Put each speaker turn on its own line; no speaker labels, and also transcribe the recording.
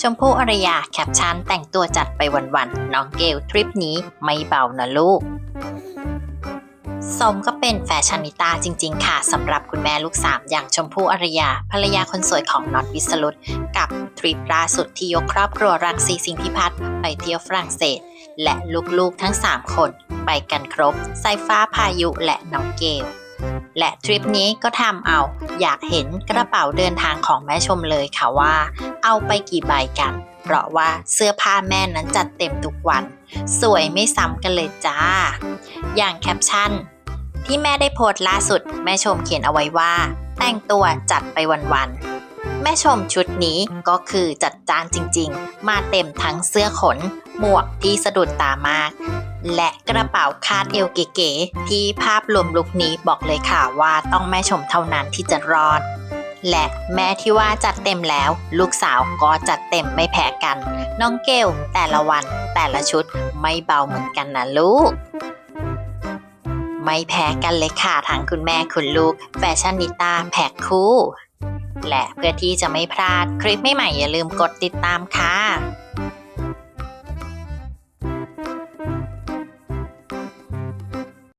ชมพู่อรยาแคปชั่นแต่งตัวจัดไปวันๆ น้องเกลทริปนี้ไม่เบานะลูก สมก็เป็นแฟชั่นนิตาจริง ๆ ค่ะสำหรับคุณแม่ลูกสามอย่างชมพู่อรยา ภรรยาคนสวยของน็อตวิสรุตกับทริปล่าสุดที่ยกครอบครัวรังสีสิงห์พิพัฒน์ไปเที่ยวฝรั่งเศส และลูกๆทั้ง 3 คน ไปกันครบไซฟ้าพายุและน้องเกล และทริปนี้ก็ทำเอาอยากเห็นกระเป๋าเดินทางของแม่ชมเลยค่ะว่า เอาไปกี่ใบกัน เพราะว่าเสื้อผ้าแม่นั้นจัดเต็มทุกวัน สวยไม่ซ้ำกันเลยจ้า อย่างแคปชั่น ที่แม่ได้โพสต์ล่าสุด แม่ชมเขียนเอาไว้ว่า แต่งตัวจัดไปวันๆแม่ชมชุดนี้ก็คือจัดจานจริงๆ มาเต็มทั้งเสื้อขน หมวกที่สะดุดตามาก และกระเป๋าคาดเอวเก๋ๆที่ภาพรวมลุคนี้บอกเลยค่ะว่าต้องแม่ชมเท่านั้นที่จะรอด และแม่ที่ว่าจัดเต็มแล้ว ลูกสาวก็จัดเต็มไม่แพ้กัน น้องเกลแต่ละวันแต่ละชุดไม่เบาเหมือนกันนะลูกไม่แพ้กันเลยค่ะทั้งคุณแม่คุณลูก แฟชั่นนิต้าแพ็คคู่ และเพื่อที่จะไม่พลาดคลิปใหม่ๆอย่าลืมกดติดตามค่ะ